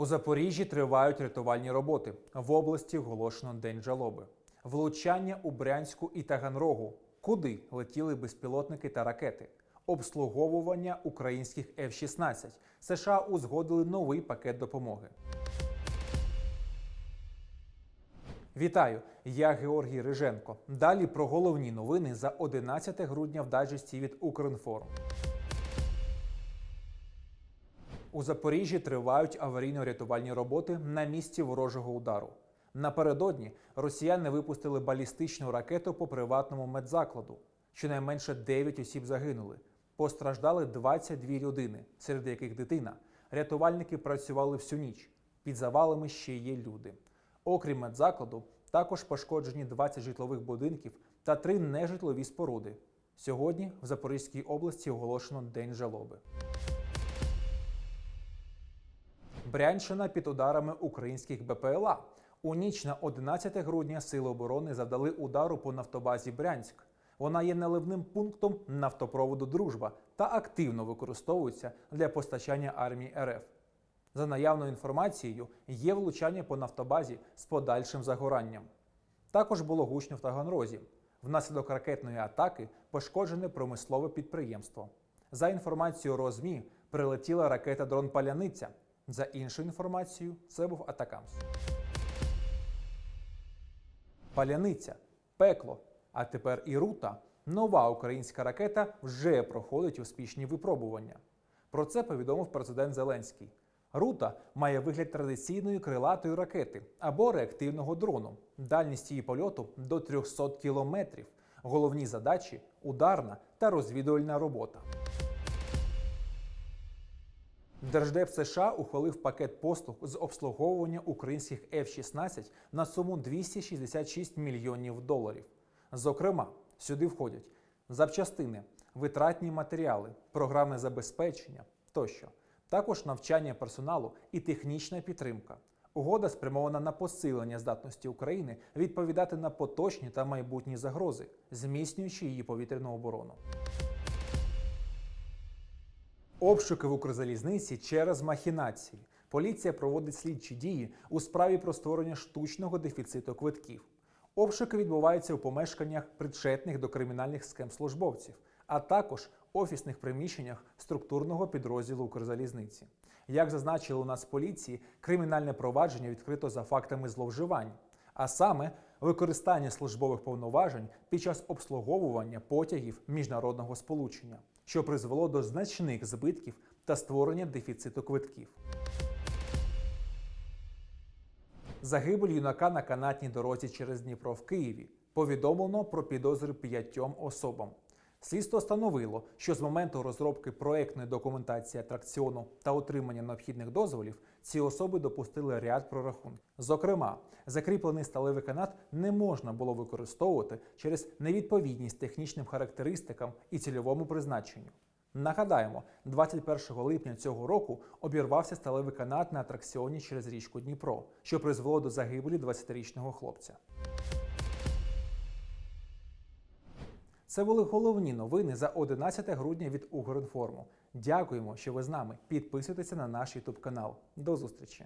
У Запоріжжі тривають рятувальні роботи. В області оголошено день жалоби. Влучання у Брянську і Таганрогу. Куди летіли безпілотники та ракети? Обслуговування українських F-16. США узгодили новий пакет допомоги. Вітаю! Я Георгій Риженко. Далі про головні новини за 11 грудня в дайджесті від Укрінформ. У Запоріжжі тривають аварійно-рятувальні роботи на місці ворожого удару. Напередодні росіяни випустили балістичну ракету по приватному медзакладу. Щонайменше 9 осіб загинули. Постраждали 22 людини, серед яких дитина. Рятувальники працювали всю ніч. Під завалами ще є люди. Окрім медзакладу, також пошкоджені 20 житлових будинків та 3 нежитлові споруди. Сьогодні в Запорізькій області оголошено День жалоби. Брянщина під ударами українських БПЛА. У ніч на 11 грудня Сили оборони завдали удару по нафтобазі Брянськ. Вона є наливним пунктом нафтопроводу Дружба та активно використовується для постачання армії РФ. За наявною інформацією, є влучання по нафтобазі з подальшим загоранням. Також було гучно в Таганрозі. Внаслідок ракетної атаки пошкоджене промислове підприємство. За інформацією РОЗМІ, прилетіла ракета дрон Паляниця. За іншою інформацією, це був Атакамс. Паляниця, пекло, а тепер і рута. Нова українська ракета вже проходить успішні випробування. Про це повідомив президент Зеленський. Рута має вигляд традиційної крилатої ракети або реактивного дрону. Дальність її польоту до 300 кілометрів. Головні задачі ударна та розвідувальна робота. Держдеп США ухвалив пакет послуг з обслуговування українських F-16 на суму 266 мільйонів доларів. Зокрема, сюди входять запчастини, витратні матеріали, програми забезпечення тощо, також навчання персоналу і технічна підтримка. Угода спрямована на посилення здатності України відповідати на поточні та майбутні загрози, зміцнюючи її повітряну оборону. Обшуки в Укрзалізниці через махінації. Поліція проводить слідчі дії у справі про створення штучного дефіциту квитків. Обшуки відбуваються у помешканнях причетних до кримінальних схем службовців, а також офісних приміщеннях структурного підрозділу Укрзалізниці. Як зазначили у нас поліції, кримінальне провадження відкрито за фактами зловживань, а саме використання службових повноважень під час обслуговування потягів міжнародного сполучення, що призвело до значних збитків та створення дефіциту квитків. Загибель юнака на канатній дорозі через Дніпро в Києві. Повідомлено про підозри п'ятьом особам. Слідство встановило, що з моменту розробки проектної документації атракціону та отримання необхідних дозволів ці особи допустили ряд прорахунків. Зокрема, закріплений сталевий канат не можна було використовувати через невідповідність технічним характеристикам і цільовому призначенню. Нагадаємо, 21 липня цього року обірвався сталевий канат на атракціоні через річку Дніпро, що призвело до загибелі 20-річного хлопця. Це були головні новини за 11 грудня від Укрінформу. Дякуємо, що ви з нами. Підписуйтеся на наш YouTube канал. До зустрічі!